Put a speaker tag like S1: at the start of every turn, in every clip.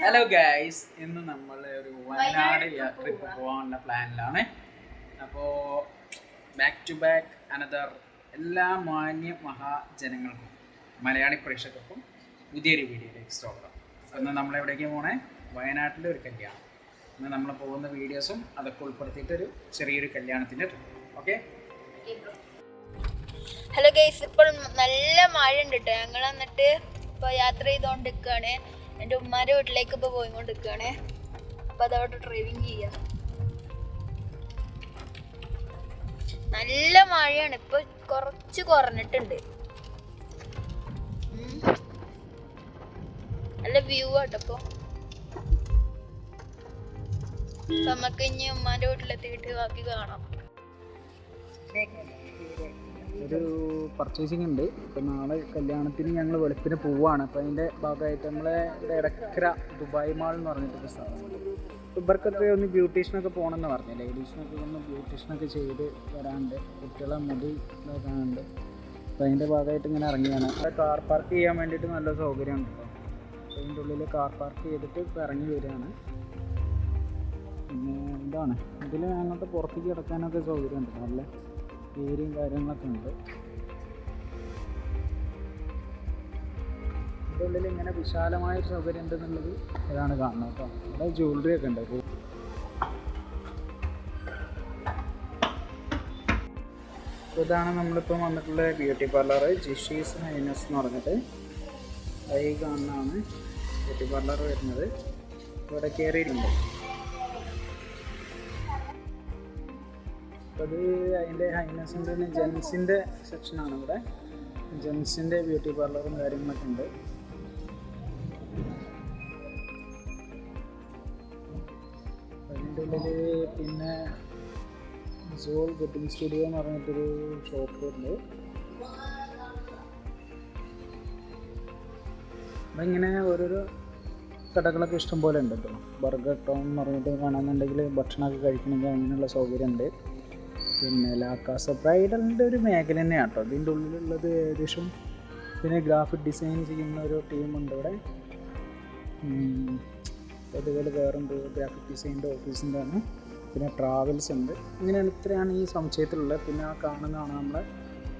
S1: Hello guys ഇന്ന് നമ്മൾ ഒരു വയനാട് ട്രിപ്പ് പോകാനുള്ള പ്ലാനിലാണ്. അപ്പോൾ ബാക്ക് ടു ബാക്ക് അനദർ എല്ലാ മാന്യ മഹാജനങ്ങൾക്കും മലയാളി പ്രേക്ഷകർക്കും പുതിയൊരു വീഡിയോയിലേക്ക് സ്വാഗതം. ഇന്ന് നമ്മൾ എവിടേക്ക് പോണേ? വയനാട്ടിലെ ഒരു കല്യാണം. ഇന്ന് നമ്മൾ പോകുന്ന വീഡിയോസും അതൊക്കെ ഉൾപ്പെടുത്തിയിട്ടൊരു ചെറിയൊരു കല്യാണത്തിന്റെ ട്രിപ്പ് ഓക്കെ
S2: ഹലോ ഗൈസ് ഇപ്പോൾ നല്ല മഴ ഉണ്ട് കേട്ടോ ഞങ്ങൾ എന്നിട്ട് ഇപ്പോൾ യാത്ര ചെയ്തുകൊണ്ട് നിൽക്കുകയാണ് എന്റെ ഉമ്മാന്റെ വീട്ടിലേക്ക് ഇപ്പോൾ പോയിക്കൊണ്ട് നിൽക്കുകയാണ് അപ്പോൾ അതവിടെ ഡ്രൈവിങ് ചെയ്യാം. നല്ല മഴയാണ്. ഇപ്പൊ കുറച്ച് കുറഞ്ഞിട്ടുണ്ട്. നല്ല വ്യൂ ആട്ടോ ഇപ്പോൾ നമുക്ക് ഇനി ഉമ്മാന്റെ വീട്ടിലെത്തിയിട്ട് ബാക്കി കാണാം.
S1: ഒരു പർച്ചേസിങ് ഉണ്ട്. ഇപ്പം നാളെ കല്യാണത്തിന് ഞങ്ങൾ വെളുപ്പിന് പോവാണ്. അപ്പം അതിന്റെ ഭാഗമായിട്ട് നമ്മളെ ഇടക്കര ദുബായ് മാൾ എന്ന് പറഞ്ഞിട്ടൊരു സ്ഥലമുണ്ട്. ഇവർക്കൊക്കെ ഒന്ന് ബ്യൂട്ടീഷ്യനൊക്കെ പോകണമെന്ന് പറഞ്ഞു. ലേഡീസിനൊക്കെ ഒന്ന് ബ്യൂട്ടീഷ്യനൊക്കെ ചെയ്ത് വരാനുണ്ട് കുട്ടികളെ മുടി ഇതാക്കാനുണ്ട്. അപ്പം അതിന്റെ ഭാഗമായിട്ട് ഇങ്ങനെ ഇറങ്ങിയാണ്. അവിടെ കാർ പാർക്ക് ചെയ്യാൻ വേണ്ടിയിട്ട് നല്ല സൗകര്യമുണ്ട് കേട്ടോ അതിന്റെ ഉള്ളിൽ കാർ പാർക്ക് ചെയ്തിട്ട് ഇപ്പോൾ ഇറങ്ങി വരികയാണ്. പിന്നെ ഇതാണ്. ഇതിൽ അങ്ങോട്ട് പുറത്തേക്ക് കിടക്കാനൊക്കെ സൗകര്യമുണ്ട്. നല്ല ഏരിയയും കാര്യങ്ങളൊക്കെ ഉണ്ട്. ഇതിന്റെ ഉള്ളിൽ ഇങ്ങനെ വിശാലമായ സൗകര്യം ഉണ്ടെന്നുള്ളത് ഇതാണ് കാണുന്നത് കേട്ടോ. ഇവിടെ ജ്വല്ലറി ഒക്കെ ഉണ്ട്. ഇതാണ് നമ്മളിപ്പോൾ വന്നിട്ടുള്ള ബ്യൂട്ടി പാർലർ ജിഷീസ് ഹൈനസ് എന്ന് പറഞ്ഞിട്ട് ഐ കാണുന്നതാണ് ബ്യൂട്ടി പാർലർ വരുന്നത്. ഇവിടെ കയറിയിട്ടുണ്ട് അത് അതിന്റെ ഹൈനസിന്റെ ജെൻസിന്റെ സെക്ഷനാണ് ഇവിടെ ജെൻസിന്റെ ബ്യൂട്ടി പാർലറും കാര്യങ്ങളൊക്കെ ഉണ്ട്. അതിന്റെ ഉള്ളിൽ പിന്നെ സോൾ വെഡിങ് സ്റ്റുഡിയോ എന്ന് പറഞ്ഞിട്ടൊരു ഷോപ്പ് ഉണ്ട്. അപ്പം ഇങ്ങനെ ഓരോരോ കടകളൊക്കെ ഇഷ്ടം പോലെ ഉണ്ട് കേട്ടോ. ബർഗർ ടൗൺ എന്ന് പറഞ്ഞിട്ട് കാണാമെന്നുണ്ടെങ്കിൽ ഭക്ഷണമൊക്കെ കഴിക്കണമെങ്കിൽ അങ്ങനെയുള്ള സൗകര്യമുണ്ട്. പിന്നെ ലാക്കാസ ബ്രൈഡലിന്റെ ഒരു മേഖല തന്നെയാണ് കേട്ടോ ഇതിന്റെ ഉള്ളിലുള്ളത് ഏകദേശം പിന്നെ ഗ്രാഫിക് ഡിസൈൻ ചെയ്യുന്ന ഒരു ടീമുണ്ട് ഇവിടെ. അതുപോലെ വേറെന്ത് ഗ്രാഫിക് ഡിസൈന്റെ ഓഫീസിന്റെ ആണ്. പിന്നെ ട്രാവൽസ് ഉണ്ട്. ഇങ്ങനെയാണ് ഇത്രയാണ് ഈ സംശയത്തിലുള്ളത്. പിന്നെ ആ കാണുന്നതാണ് നമ്മുടെ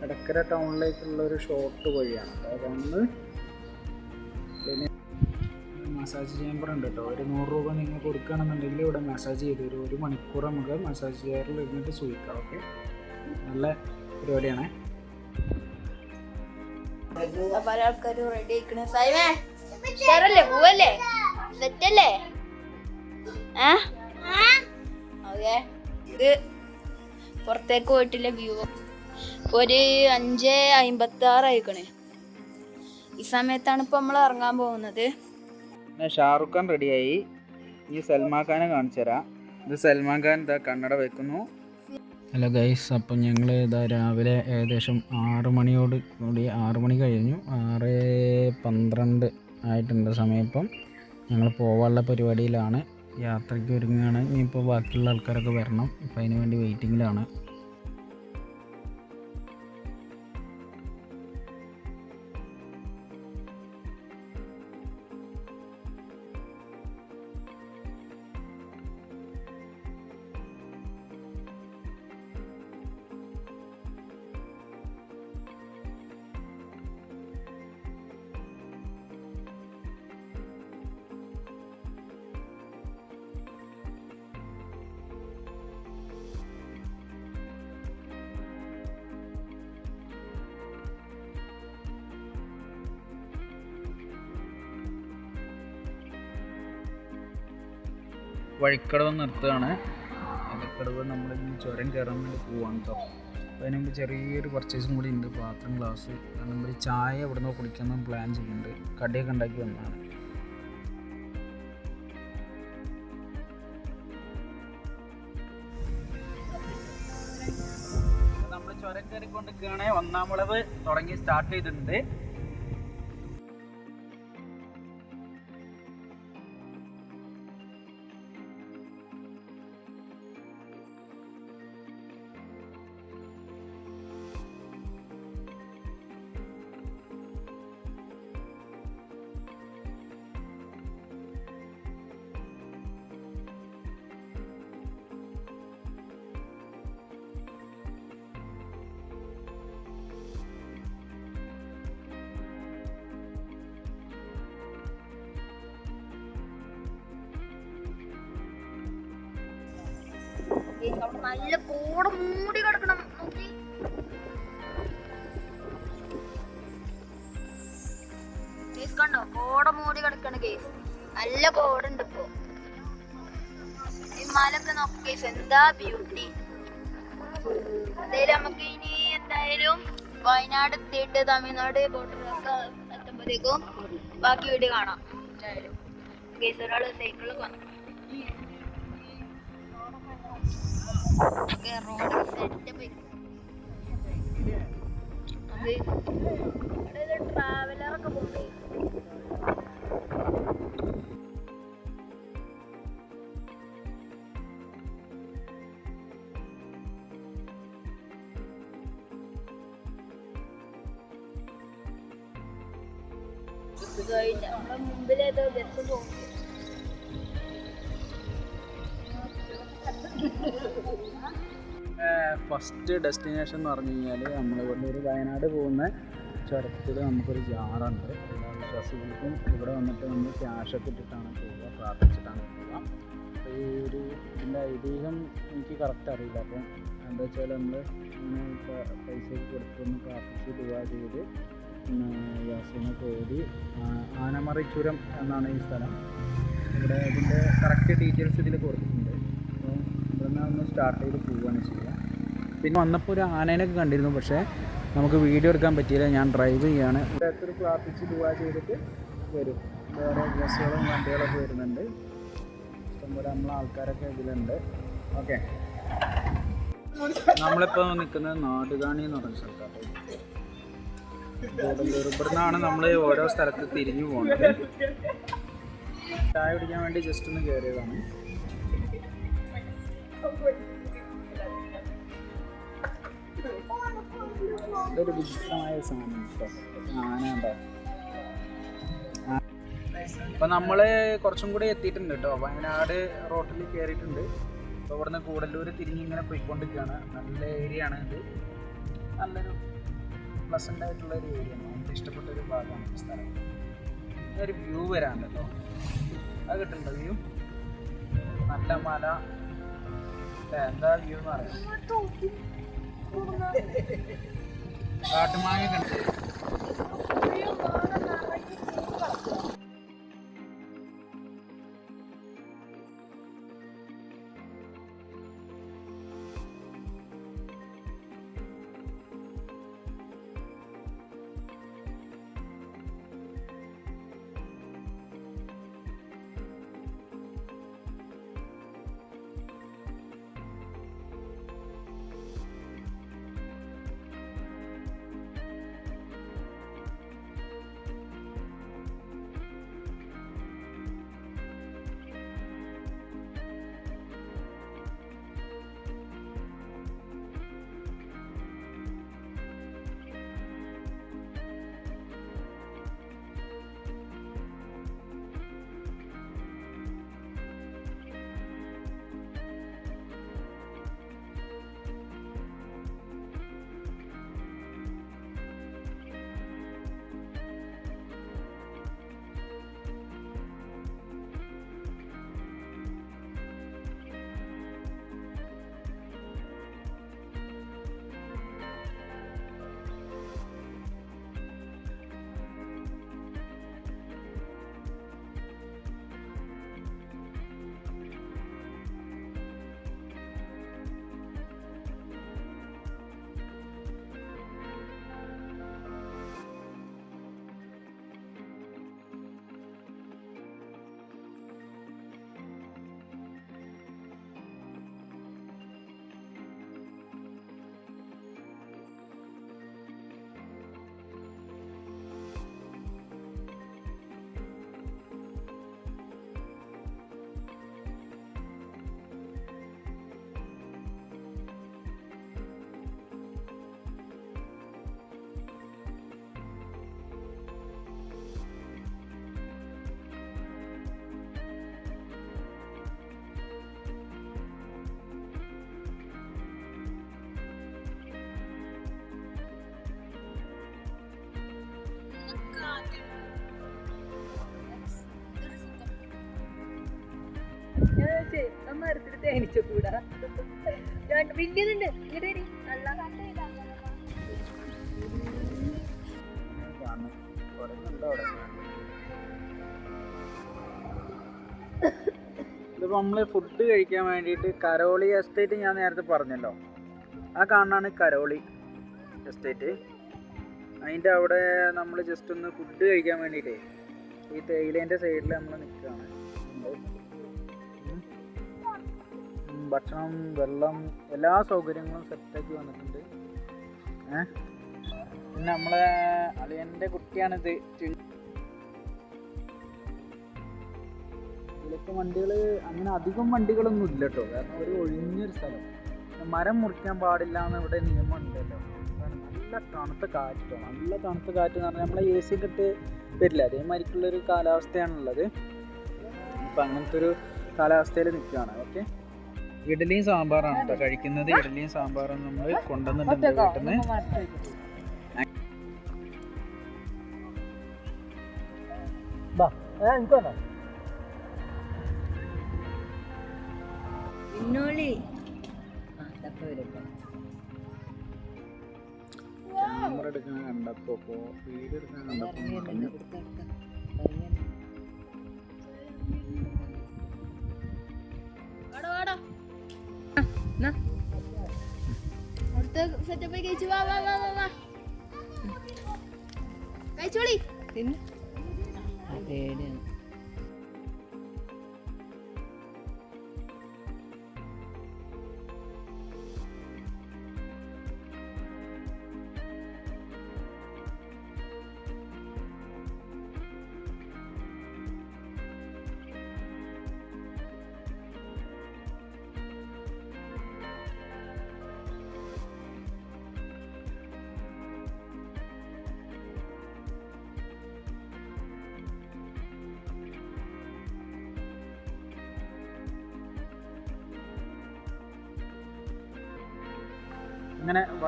S1: എടക്കര ടൗണിലേക്കുള്ള ഒരു ഷോർട്ട് വഴിയാണ്. അതുകൊണ്ട് അത് പിന്നെ മസാജ് ചെയ്യാൻ ഉണ്ട് കേട്ടോ. ഒരു നൂറ് രൂപ നിങ്ങൾ കൊടുക്കുകയാണെന്നുണ്ടെങ്കിൽ ഇവിടെ മസാജ് ചെയ്ത് തരും. ഒരു മണിക്കൂർ നമുക്ക് മസാജ് ചെയറിൽ ഇരുന്നിട്ട് സൂക്ഷിക്കാം ഓക്കെ നല്ല പരിപാടിയാണ്.
S2: ആ? ഇത് പുറത്തേക്ക് പോയിട്ടില്ല വ്യൂ ഒരു അഞ്ച് അമ്പത്തി ആറ് ആയിക്കണേ ഈ സമയത്താണ് ഇപ്പൊ നമ്മൾ ഇറങ്ങാൻ പോകുന്നത്.
S1: പിന്നെ ഷാറുഖ് ഖാൻ റെഡിയായി. ഈ സൽമാൻ ഖാനെ കാണിച്ചു തരാം. ഇത് സൽമാൻ ഖാൻ ഇതാ കണ്ണട വെക്കുന്നു. ഹലോ ഗൈസ് അപ്പം ഞങ്ങൾ ഇതാ രാവിലെ ഏകദേശം ആറ് മണിയോട് കൂടി ആറ് മണി കഴിഞ്ഞു. ആറ് പന്ത്രണ്ട് ആയിട്ടുണ്ട് സമയം ഇപ്പം ഞങ്ങൾ പോവാനുള്ള പരിപാടിയിലാണ്. യാത്രയ്ക്ക് ഒരുങ്ങുകയാണ്. ഇനിയിപ്പോൾ ബാക്കിയുള്ള ആൾക്കാരൊക്കെ വരണം. ഇപ്പം അതിന് വേണ്ടി വെയിറ്റിങ്ങിലാണ് വഴിക്കടവ് നിർത്തുകയാണ്. വഴിക്കടവ് നമ്മൾ ഇനി ചുരം കയറാൻ വേണ്ടി പോവാണ് കേട്ടോ അപ്പോൾ അതിന് മുമ്പ് ചെറിയൊരു പർച്ചേസും കൂടി ഉണ്ട്. പാത്രം ഗ്ലാസ് നമ്മൾ ചായ ഇവിടെ നിന്ന് കുടിക്കാൻ പ്ലാൻ ചെയ്യുന്നുണ്ട്. കടയൊക്കെ ഉണ്ടാക്കി വന്നതാണ്. നമ്മൾ ചുരം കയറിക്കൊണ്ടിരിക്കുകയാണെങ്കിൽ ഒന്നാം വിളവ് തുടങ്ങി സ്റ്റാർട്ട് ചെയ്തിട്ടുണ്ട്.
S2: അവിടെ നല്ല കോട മൂടി കിടക്കണം. നോക്കി. കേസ് കണ്ടോ? കോട മൂടി കിടക്കണ കേസ് നല്ല കോടുണ്ട് ഇപ്പോ. ഈ മലൊക്കെ നോക്കി കേസ് എന്താ ബ്യൂട്ടി എന്തായാലും നമുക്ക് ഇനി എന്തായാലും വയനാട് എത്തിയിട്ട് തമിഴ്നാട് ബോർഡറൊക്കെ എത്തുമ്പോഴത്തേക്കും ബാക്കി വീഡിയോ കാണാം. എന്തായാലും കേസ് ഒരാൾ സൈക്കിളിൽ വന്നു. റോഡ് സെറ്റ് പോയി. ട്രാവലറൊക്കെ കഴിഞ്ഞ് നമ്മുടെ മുമ്പിലേതോ ബസ് പോകും
S1: ഫസ്റ്റ് ഡെസ്റ്റിനേഷൻ എന്ന് പറഞ്ഞു കഴിഞ്ഞാൽ നമ്മൾ ഇവിടെ ഒരു വയനാട് പോകുന്ന ചുരത്തിൽ നമുക്കൊരു ജാറുണ്ട്. എല്ലാ വിശ്വാസികൾക്കും ഇവിടെ വന്നിട്ട് നമ്മൾ ക്യാഷൊക്കെ ഇട്ടിട്ടാണ് പോവുക പ്രാർത്ഥിച്ചിട്ടാണ് പോവുക. അപ്പോൾ ഈ ഒരു ഇതിന്റെ ഐതിഹ്യം എനിക്ക് കറക്റ്റ് അറിയില്ല. അപ്പം എന്താ വെച്ചാൽ നമ്മൾ ഇങ്ങനെ പൈസ കൊടുത്തൊന്ന് പ്രാർത്ഥിച്ച് ദുവാ ചെയ്ത് യാസിനെ കോരി ആ- ആനമറി ചുരം എന്നാണ് ഈ സ്ഥലം. ഇവിടെ ഇതിന്റെ കറക്റ്റ് ഡീറ്റെയിൽസ് ഇതിൽ കൊടുത്തിട്ടുണ്ട്. അപ്പോൾ നിന്ന് ഒന്ന് സ്റ്റാർട്ട് ചെയ്ത് പോവുകയാണ് ചെയ്യുക. പിന്നെ വന്നപ്പോൾ ഒരു ആനേനൊക്കെ കണ്ടിരുന്നു പക്ഷേ നമുക്ക് വീഡിയോ എടുക്കാൻ പറ്റിയില്ല. ഞാൻ ഡ്രൈവ് ചെയ്യാണ്. അടുത്തൊരു പ്രാർത്ഥിച്ച് ദുവാ ചെയ്തിട്ട് വരും. വേറെ ബസ്സുകളും വണ്ടികളൊക്കെ വരുന്നുണ്ട്. ഇഷ്ടംപോലെ നമ്മളെ ആൾക്കാരൊക്കെ ഇതിലുണ്ട്. ഓക്കെ. നമ്മളിപ്പോൾ നിൽക്കുന്നത് നാടുകാണി എന്ന് പറഞ്ഞ സ്ഥലത്താണ്. ഇവിടെ ഇവിടുന്നാണ് നമ്മൾ ഓരോ സ്ഥലത്ത് തിരിഞ്ഞു പോകുന്നത്. ചായ കുടിക്കാൻ വേണ്ടി ജസ്റ്റ് ഒന്ന് കയറിയതാണ് ഇതൊരു വിചിത്രമായ സാധനം കേട്ടോ. ആന ഉണ്ടോ? അപ്പൊ നമ്മൾ കുറച്ചും കൂടി എത്തിയിട്ടുണ്ട് കേട്ടോ. വയനാട് റോട്ടിൽ കയറിയിട്ടുണ്ട് അപ്പൊ ഇവിടുന്ന് കൂടല്ലൂർ തിരിഞ്ഞ് ഇങ്ങനെ പോയിക്കൊണ്ടിരിക്കുകയാണ്. നല്ല ഏരിയ ആണ് ഇത്. നല്ലൊരു പ്ലസന്റ് ആയിട്ടുള്ള ഒരു ഏരിയ ആണ്. നമുക്ക് ഇഷ്ടപ്പെട്ട ഒരു ഭാഗമാണ് സ്ഥലം. ഒരു വ്യൂ വരാൻ അത് കിട്ടുന്നുണ്ടോ വ്യൂ നല്ല മല. എന്താ വ്യൂ എന്ന് പറയാം. കാട്ടുമാങ്ങ കണ്ടു
S2: വരി. നല്ല
S1: ഫുഡ് കഴിക്കാൻ വേണ്ടിയിട്ട് കരോളി എസ്റ്റേറ്റ് ഞാൻ നേരത്തെ പറഞ്ഞല്ലോ. ആ കാണാണ് കരോളി എസ്റ്റേറ്റ് അതിന്റെ അവിടെ നമ്മൾ ജസ്റ്റ് ഒന്ന് ഫുഡ് കഴിക്കാൻ വേണ്ടിയിട്ടേ ഈ തേയിലേന്റെ സൈഡിൽ നമ്മൾ നിൽക്കുകയാണ് ഭക്ഷണം വെള്ളം എല്ലാ സൗകര്യങ്ങളും സെറ്റാക്കി വന്നിട്ടുണ്ട്. പിന്നെ നമ്മളെ അളിയന്റെ കുട്ടിയാണിത്. ഇതിലൊക്കെ വണ്ടികൾ അങ്ങനെ അധികം വണ്ടികളൊന്നും ഇല്ല കേട്ടോ കാരണം ഒരു ഒഴിഞ്ഞൊരു സ്ഥലം. മരം മുറിക്കാൻ പാടില്ല എന്ന് ഇവിടെ നിയമം ഉണ്ടല്ലോ. നല്ല തണുത്ത കാറ്റോ. നല്ല തണുത്ത കാറ്റ് എന്ന് പറഞ്ഞാൽ നമ്മളെ എ സി ഒക്കെ ഇട്ട് വരില്ല? അതേമാതിരിക്കുള്ളൊരു കാലാവസ്ഥയാണുള്ളത്. അപ്പം അങ്ങനത്തെ ഒരു കാലാവസ്ഥയിൽ നിൽക്കുകയാണ്. ഓക്കെ ഇഡലിയും സാമ്പാറാണ് കേട്ടോ. കഴിക്കുന്നത് ഇഡലിയും സാമ്പാറും നമ്മൾ കൊണ്ടുവന്നിട്ടുണ്ട് വീട്ടിൽ നിന്ന് ക്യാമറ എടുക്കാൻ കണ്ടപ്പോ വീട് എടുക്കാൻ കണ്ടപ്പോ
S2: സെറ്റപ്പ് കഴിച്ചു വാ വാ വാ വാ വാ. കഴിച്ചോളി.
S1: അങ്ങനെ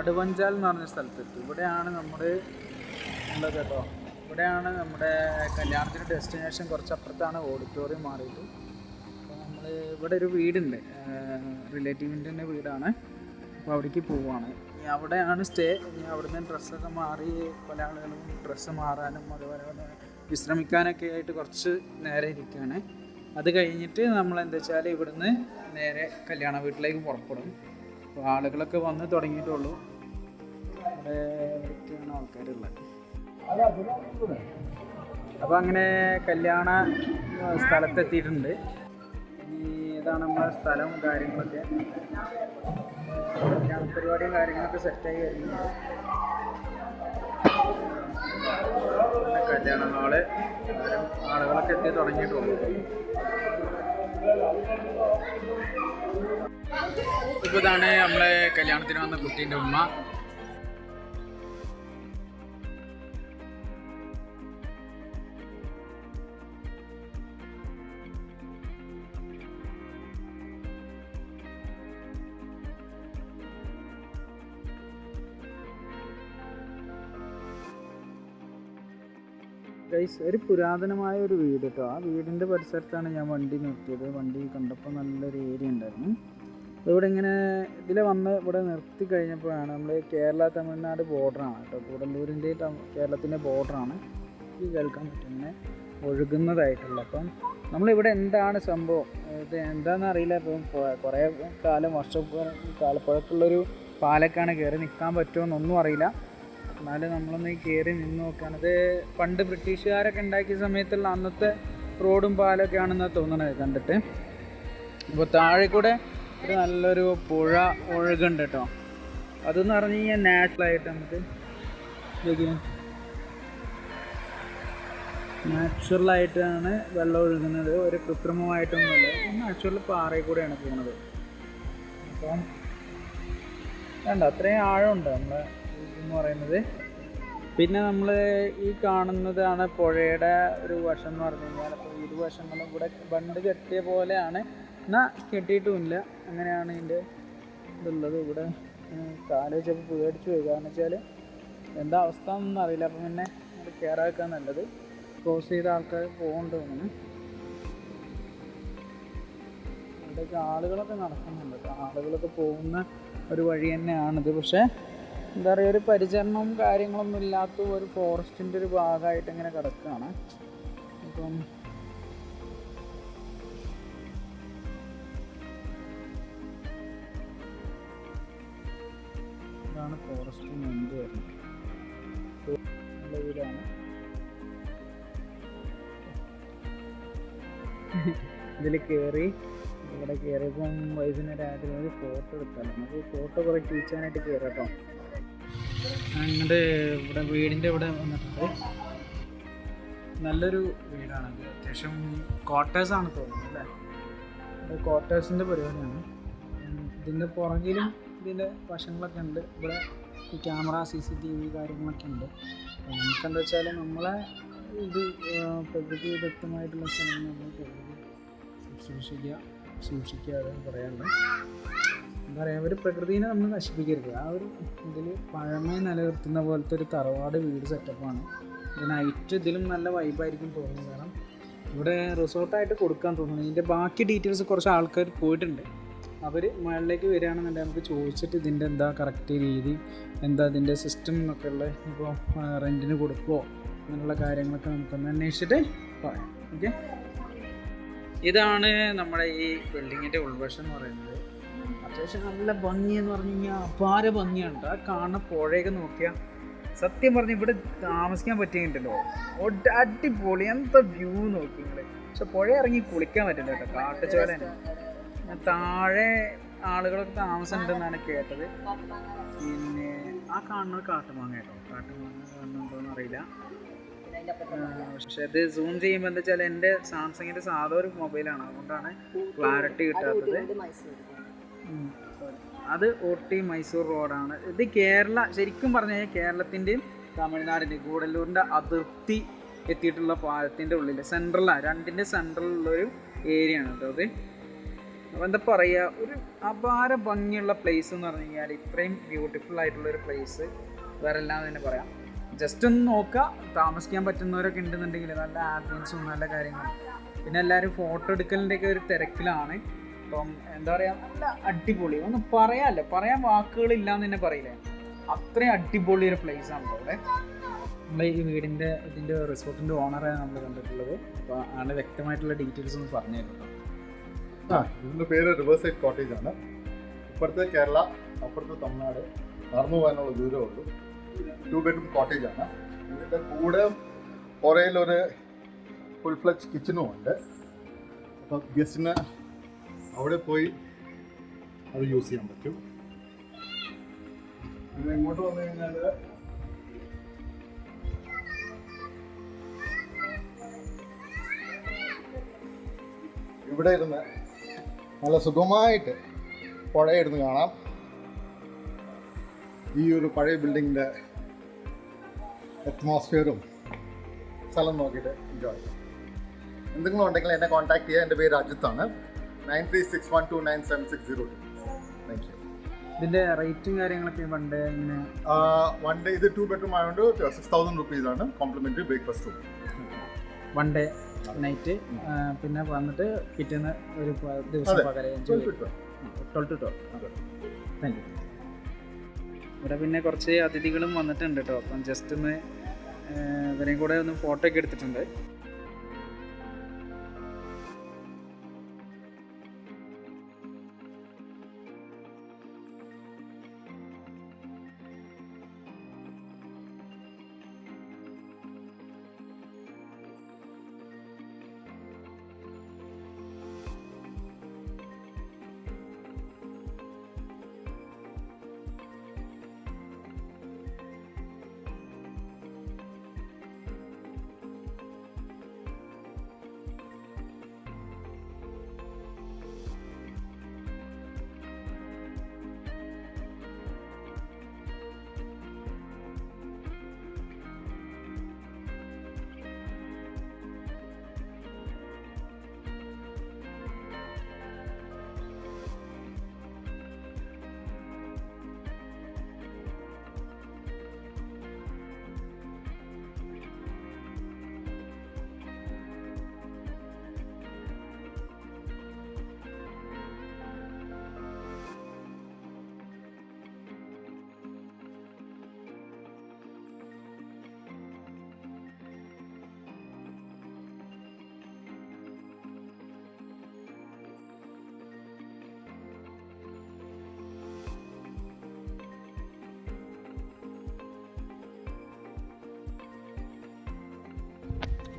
S1: വടുവഞ്ചാൽ എന്ന് പറഞ്ഞ സ്ഥലത്തെത്തി. ഇവിടെയാണ് നമ്മുടെ ഉള്ളത് കേട്ടോ. ഇവിടെയാണ് നമ്മുടെ കല്യാണത്തിന്റെ ഡെസ്റ്റിനേഷൻ കുറച്ച് അപ്പുറത്താണ് ഓഡിറ്റോറിയം മാറിയിട്ട്. അപ്പോൾ നമ്മൾ ഇവിടെ ഒരു വീടുണ്ട്. റിലേറ്റീവിന്റെ തന്നെ വീടാണ്. അപ്പോൾ അവിടേക്ക് പോവുകയാണ് അവിടെയാണ് സ്റ്റേ ഇനി അവിടുന്ന് ഡ്രസ്സൊക്കെ മാറി പല ആളുകളും ഡ്രസ്സ് മാറാനും അതുപോലെ തന്നെ വിശ്രമിക്കാനൊക്കെ ആയിട്ട് കുറച്ച് നേരെ ഇരിക്കുകയാണ് അത് കഴിഞ്ഞിട്ട് നമ്മൾ എന്താ വെച്ചാൽ ഇവിടുന്ന് നേരെ കല്യാണ വീട്ടിലേക്ക് പുറപ്പെടും. ആളുകളൊക്കെ വന്ന് തുടങ്ങിയിട്ടുള്ളൂ. ഇവിടെ ആൾക്കാരുള്ളത്. അപ്പോൾ അങ്ങനെ കല്യാണ സ്ഥലത്തെത്തിയിട്ടുണ്ട്. ഇതാണ് നമ്മുടെ സ്ഥലവും കാര്യങ്ങളൊക്കെ. പരിപാടിയും കാര്യങ്ങളൊക്കെ സെറ്റായി വരുന്നുണ്ട് കല്യാണ നാൾ. ആളുകളൊക്കെ എത്തി തുടങ്ങിയിട്ടുള്ളൂ. ഇപ്പൊ ഇതാണ് നമ്മളെ കല്യാണത്തിന് വന്ന കുട്ടീന്റെ ഉമ്മ. ഗൈസ് ഒരു പുരാതനമായ ഒരു വീട് കേട്ടോ ആ വീടിന്റെ പരിസരത്താണ് ഞാൻ വണ്ടി നിർത്തിയത്. വണ്ടി കണ്ടപ്പോൾ നല്ലൊരു ഏരിയ ഉണ്ടായിരുന്നു. ഇവിടെ ഇങ്ങനെ ഇതിൽ വന്ന് ഇവിടെ നിർത്തി കഴിഞ്ഞപ്പോഴാണ് നമ്മൾ കേരള തമിഴ്നാട് ബോർഡറാണ് കേട്ടോ കൂടല്ലൂരിന്റെ കേരളത്തിന്റെ ബോർഡറാണ് ഈ കേൾക്കാൻ പറ്റും ഇങ്ങനെ ഒഴുകുന്നതായിട്ടുള്ള. അപ്പം നമ്മളിവിടെ എന്താണ് സംഭവം? ഇത് എന്താണെന്ന് അറിയില്ല. ഇപ്പം കുറേ കാലം വർഷം കാലപ്പഴക്കമുള്ളൊരു പാലക്കാണ് കയറി നിൽക്കാൻ പറ്റുമോ എന്നൊന്നും അറിയില്ല. എന്നാലും നമ്മളൊന്ന് കയറി നിന്ന് നോക്കുകയാണ് ഇത് പണ്ട് ബ്രിട്ടീഷുകാരൊക്കെ ഉണ്ടാക്കിയ സമയത്തുള്ള അന്നത്തെ റോഡും പാലൊക്കെ ആണെന്നാണ് തോന്നണത് കണ്ടിട്ട്. ഇപ്പോൾ താഴെ കൂടെ ഒരു നല്ലൊരു പുഴ ഒഴുകുണ്ട് കേട്ടോ അതെന്ന് പറഞ്ഞു കഴിഞ്ഞാൽ നാച്ചുറലായിട്ട് നമുക്ക് നാച്ചുറലായിട്ടാണ് വെള്ളം ഒഴുകുന്നത്. ഒരു കൃത്രിമമായിട്ടൊന്നുമല്ല. നാച്ചുറൽ പാറയിൽ കൂടെയാണ് പോകുന്നത്. അപ്പം വേണ്ട അത്രയും ആഴമുണ്ട് നമ്മളെ എന്ന് പറയുന്നത്. പിന്നെ നമ്മൾ ഈ കാണുന്നതാണ് പുഴയുടെ ഒരു വശം എന്ന് പറഞ്ഞു കഴിഞ്ഞാൽ. അപ്പോൾ ഇരുവശങ്ങളും ഇവിടെ ബണ്ട് കെട്ടിയ പോലെയാണ്. എന്നാൽ കെട്ടിയിട്ടുമില്ല. അങ്ങനെയാണ് ഇതിന്റെ ഇതുള്ളത് ഇവിടെ. കാൽ വെച്ചപ്പോൾ പേടിച്ചു പോയി. കാരണം വെച്ചാൽ എന്താ അവസ്ഥ എന്നൊന്നും അറിയില്ല. അപ്പം പിന്നെ കയറാക്കാൻ നല്ലത്. ക്രോസ് ചെയ്ത ആൾക്കാർ പോകുന്നുണ്ട് തോന്നുന്നു. ആളുകളൊക്കെ നടക്കുന്നുണ്ട്. ആളുകളൊക്കെ പോകുന്ന ഒരു വഴി തന്നെയാണിത്. പക്ഷേ എന്താ പറയുക ഒരു പരിചരണവും കാര്യങ്ങളൊന്നും ഇല്ലാത്ത ഒരു ഫോറസ്റ്റിന്റെ ഒരു ഭാഗമായിട്ട് ഇങ്ങനെ കിടക്കുകയാണ്. അപ്പം ഇതാണ് ഫോറസ്റ്റ് മുൻപ് വരുന്നത്. നല്ല വീടാണ്. ഇതിൽ കയറി ഇവിടെ കയറിയപ്പം വൈകുന്നേരം ഒരു ഫോട്ടോ എടുത്താലും. നമുക്ക് ഫോട്ടോ കുറേ ടീച്ചാനായിട്ട് കയറാം അങ്ങോട്ട് ഇവിടെ വീടിന്റെ ഇവിടെ വന്നിട്ടുണ്ട്. നല്ലൊരു വീടാണ് അത്യാവശ്യം ആണ് തോന്നുന്നത് അല്ലേ? ക്വാർട്ടേഴ്സിന്റെ പരിപാടിയാണ്. ഇതിന്റെ പുറകിലും ഇതിന്റെ വശങ്ങളൊക്കെ ഉണ്ട്. ഇവിടെ ഈ camera C C T V കാര്യങ്ങളൊക്കെ ഉണ്ട്. നമുക്കെന്താ വെച്ചാൽ നമ്മളെ ഇത് പ്രകൃതി വിദഗ്ധമായിട്ടുള്ള സ്ഥലങ്ങൾ നമ്മൾ പ്രകൃതി സൂക്ഷിക്കുക സൂക്ഷിക്കാതെ പറയാനുള്ളത് എന്താ പറയുക ഒരു പ്രകൃതിനെ നമ്മൾ നശിപ്പിക്കരുത്. ആ ഒരു ഇതിൽ പഴമയെ നിലനിർത്തുന്ന പോലത്തെ ഒരു തറവാട് വീട് സെറ്റപ്പാണ്. നൈറ്റ് ഇതിലും നല്ല വൈബായിരിക്കും തോന്നുന്നത്. കാരണം ഇവിടെ റിസോർട്ടായിട്ട് കൊടുക്കാൻ തോന്നുന്നു. ഇതിന്റെ ബാക്കി ഡീറ്റെയിൽസ് കുറച്ച് ആൾക്കാർ പോയിട്ടുണ്ട്. അവർ മുകളിലേക്ക് വരികയാണെന്നുണ്ടെങ്കിൽ നമുക്ക് ചോദിച്ചിട്ട് ഇതിന്റെ എന്താ കറക്റ്റ് രീതി എന്താ ഇതിന്റെ സിസ്റ്റം എന്നൊക്കെ ഉള്ള ഇപ്പോൾ റെന്റിന് കൊടുക്കുമോ അങ്ങനെയുള്ള കാര്യങ്ങളൊക്കെ നമുക്കൊന്ന് അന്വേഷിച്ചിട്ട് പറയാം. ഓക്കെ ഇതാണ് നമ്മുടെ ഈ ബിൽഡിങ്ങിന്റെ ഉൾവശം എന്ന് പറയുന്നത്. അത്യാവശ്യം നല്ല ഭംഗി എന്ന് പറഞ്ഞു കഴിഞ്ഞാൽ അപാര ഭംഗിയാണ്. ആ കാണുന്ന പുഴയൊക്കെ നോക്കിയാൽ സത്യം പറഞ്ഞ് ഇവിടെ താമസിക്കാൻ പറ്റിയിട്ടുണ്ടല്ലോ അടിപൊളി. എന്താ വ്യൂ നോക്കി നിങ്ങൾ പക്ഷെ പുഴ ഇറങ്ങി കുളിക്കാൻ പറ്റില്ല കേട്ടോ. കാട്ടുചോല താഴെ ആളുകളൊക്കെ താമസം ഉണ്ടെന്നാണ് കേട്ടത്. പിന്നെ ആ കാണുന്നത് കാട്ടുമാങ്ങ കേട്ടോ. കാട്ടുമാങ്ങ കാണുന്നുണ്ടോന്ന് അറിയില്ല. പക്ഷെ ഇത് സൂം ചെയ്യുമ്പോൾ എന്താ വെച്ചാൽ എന്റെ സാംസങ്ങിന്റെ സാധാ ഒരു മൊബൈലാണ് അതുകൊണ്ടാണ് ക്ലാരിറ്റി കിട്ടാത്തത്. അത് ഓട്ടി മൈസൂർ റോഡാണ്. ഇത് കേരള ശരിക്കും പറഞ്ഞു കഴിഞ്ഞാൽ കേരളത്തിന്റെയും തമിഴ്നാടിന്റെയും ഗൂഡല്ലൂരിന്റെ അതിർത്തി എത്തിയിട്ടുള്ള പാലത്തിന്റെ ഉള്ളിൽ സെൻട്രലാണ് രണ്ടിന്റെ സെൻട്രലുള്ളൊരു ഏരിയ ആണ് കേട്ടോ അത് അപ്പോൾ എന്താ പറയുക ഒരു അപാര ഭംഗിയുള്ള പ്ലേസ് എന്ന് പറഞ്ഞു കഴിഞ്ഞാൽ ഇത്രയും ബ്യൂട്ടിഫുൾ ആയിട്ടുള്ള ഒരു പ്ലേസ് വേറെ എല്ലാം തന്നെ പറയാം. ജസ്റ്റ് ഒന്ന് നോക്കുക താമസിക്കാൻ പറ്റുന്നവരൊക്കെ ഉണ്ടെന്നുണ്ടെങ്കിൽ നല്ല ആംബിയൻസും നല്ല കാര്യങ്ങളും. പിന്നെ എല്ലാവരും ഫോട്ടോ എടുക്കലിന്റെയൊക്കെ ഒരു തിരക്കിലാണ്. അപ്പം എന്താ പറയുക നല്ല അടിപൊളി. ഒന്നും പറയാല്ല. പറയാൻ വാക്കുകളില്ല എന്ന് തന്നെ പറയില്ലേ. അത്രയും അടിപൊളി ഒരു പ്ലേസ് ആണ് അവിടെ. നമ്മുടെ ഈ വീടിന്റെ ഇതിന്റെ റിസോർട്ടിന്റെ ഓണറാണ് നമ്മൾ കണ്ടിട്ടുള്ളത്. അപ്പോൾ ആണ് വ്യക്തമായിട്ടുള്ള ഡീറ്റെയിൽസ് ഒന്ന് പറഞ്ഞു
S3: ഇതിന്റെ പേര് റിവേഴ്സ് സൈഡ് കോട്ടേജ് ആണ്. ഇപ്പുറത്തെ കേരള അപ്പുറത്തെ തമിഴ്നാട് നടന്നു പോകാനുള്ള ദൂരമുള്ളൂ ടു ബെഡ്റൂം കോട്ടേജ് ആണ്. ഇതിന്റെ കൂടെ പുറയിലൊരു ഫുൾ ഫ്ലച്ച് കിച്ചണും ഉണ്ട്. അപ്പൊ ഗസ്റ്റിന് അവിടെ പോയി അത് യൂസ് ചെയ്യാൻ പറ്റും. പിന്നെ ഇങ്ങോട്ട് വന്നു കഴിഞ്ഞാൽ ഇവിടെ ഇരുന്ന് നല്ല സുഖമായിട്ട് പുഴയിരുന്ന് കാണാം. ഈ ഒരു പഴയ ബിൽഡിങ്ങിന്റെ അറ്റ്മോസ്ഫിയറും സ്ഥലം നോക്കിയിട്ട് എൻജോയ് ചെയ്യാം. എന്തെങ്കിലും ഉണ്ടെങ്കിൽ എന്നെ കോൺടാക്ട് ചെയ്യുക എന്റെ പേര് അജിത്താണ്. Nine three six one two nine seven six zero two. Thank you
S1: ഇതിന്റെ റേറ്റും കാര്യങ്ങളൊക്കെ പണ്ട് ഇങ്ങനെ
S3: വൺ ഡേ ഇത് ടു ബെഡ്റൂം ആയതുകൊണ്ട് സിക്സ് തൗസൻഡ് ആണ് complimentary breakfast
S1: one day night പിന്നെ വന്നിട്ട് പിറ്റേന്ന് ഒരു ദിവസം. പകരം twelve to twelve thank you ഇവിടെ പിന്നെ കുറച്ച് അതിഥികളും വന്നിട്ടുണ്ട് കേട്ടോ അപ്പം ജസ്റ്റ് ഒന്ന് ഇവരെയും കൂടെ ഒന്ന് ഫോട്ടോ ഒക്കെ എടുത്തിട്ടുണ്ട്.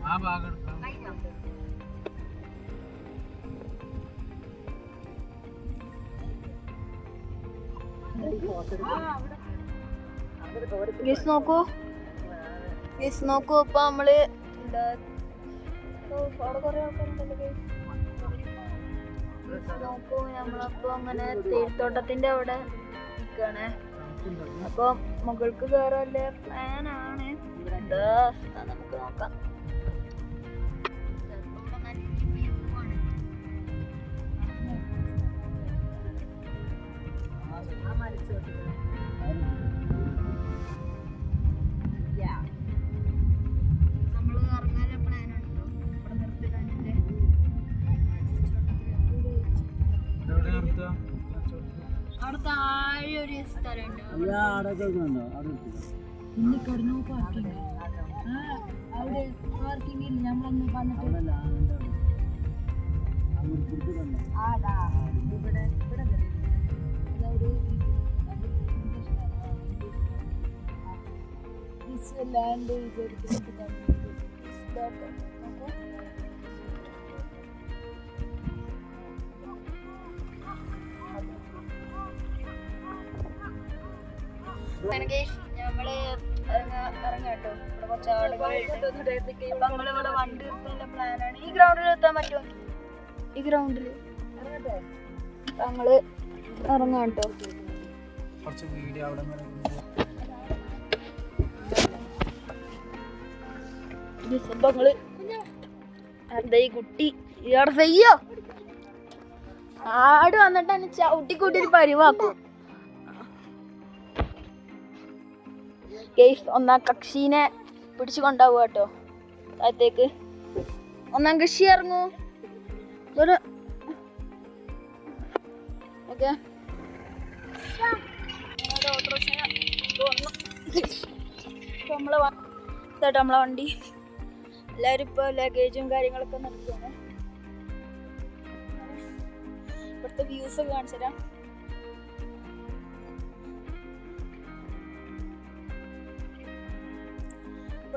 S1: ആ ഭാഗം
S2: ഗീസ് നോക്കൂ. ഗസ് നോക്കൂ. ഇപ്പൊ നമ്മൾ നോക്കൂ. നമ്മളപ്പോ അങ്ങനെ തേയിലത്തോട്ടത്തിന്റെ അവിടെ നിക്കാണ്. അപ്പൊ മുകൾക്ക് ആണ്. എന്താ അവസ്ഥ നമുക്ക് നോക്കാം. അവിടെ താഴെ ഒരു സ്ഥലമുണ്ട്. അവിടെ പാർക്കിംഗ് ഇല്ല. നമ്മളൊന്ന് വന്നിട്ട് ആടാ ഇവിടെ ഇവിടെ അതായത് ലാൻഡ് നമ്മൾ ഇറങ്ങാട്ടോ ഇവിടെ കുറച്ച് ആളുകൾ വണ്ടി നിർത്തുന്ന പ്ലാനാണ് ഈ ഗ്രൗണ്ടിൽ എത്താൻ പറ്റുമോ? ഈ ഗ്രൗണ്ടിൽ ഞങ്ങൾ ഇറങ്ങാം കേട്ടോ.
S1: കുറച്ച് വീഡിയോ അവിടെ
S2: സംഭവങ്ങൾ എന്താ ഈ കുട്ടി ഇയാടെ ചെയ്യോ? ആട് വന്നിട്ട് എന്നെ ചവിട്ടി കൂട്ടി പരിവാക്കും. ഗെയ്സ് ഒന്നാം കക്ഷീനെ പിടിച്ചു കൊണ്ടാവുക കേട്ടോ. താഴത്തേക്ക് ഒന്നാം കക്ഷി ഇറങ്ങൂ. ഒരു ഓക്കെ. നമ്മളെ ഇതായിട്ട് നമ്മളെ വണ്ടി. എല്ലാവരും ഇപ്പോൾ ലഗേജും കാര്യങ്ങളൊക്കെ നിർത്തുകയാണ് ഇവിടുത്തെ വ്യൂസ് കാണിച്ചു തരാം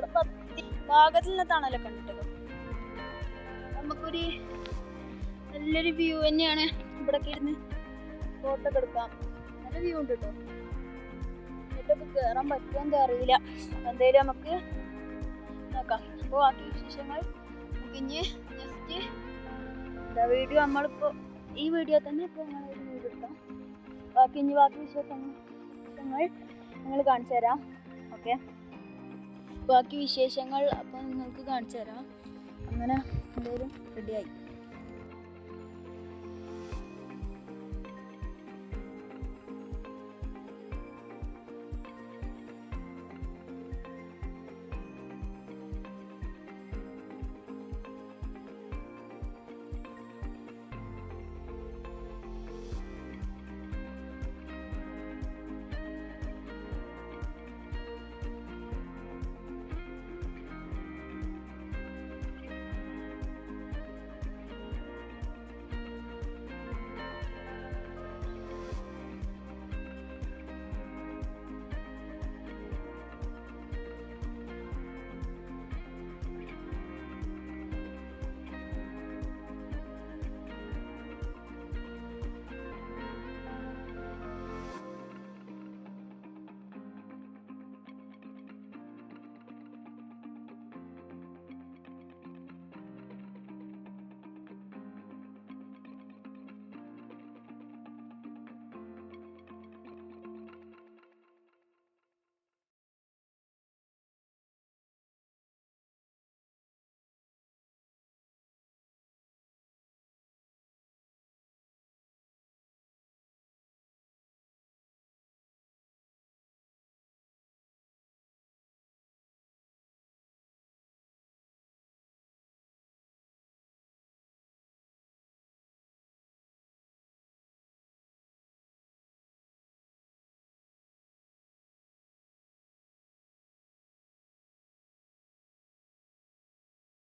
S2: ഇവിടെ പത്തി ഉണ്ട്. നമുക്കൊരു നല്ലൊരു വ്യൂ തന്നെയാണ് ഇവിടെ ഇരുന്ന് ഫോട്ടോ ഒക്കെ എടുക്കാം. നല്ല വ്യൂ ഉണ്ട് കേട്ടോ എന്നിട്ടൊക്കെ കയറാൻ പറ്റുമെന്ന് അറിയില്ല. എന്തായാലും നമുക്ക് നോക്കാം. അപ്പോൾ ബാക്കി വിശേഷങ്ങൾ നമുക്ക് ഇനി ജസ്റ്റ് എന്താ വീഡിയോ നമ്മളിപ്പോൾ ഈ വീഡിയോ തന്നെ ഇപ്പോൾ ഞങ്ങൾ വീഡിയോ എടുക്കാം. ബാക്കി ഇനി ബാക്കി വിശേഷങ്ങൾ നിങ്ങൾ കാണിച്ചു തരാം ഓക്കെ ബാക്കി വിശേഷങ്ങൾ അപ്പം നിങ്ങൾക്ക് കാണിച്ചു തരാം. അങ്ങനെ എന്തായാലും റെഡിയായി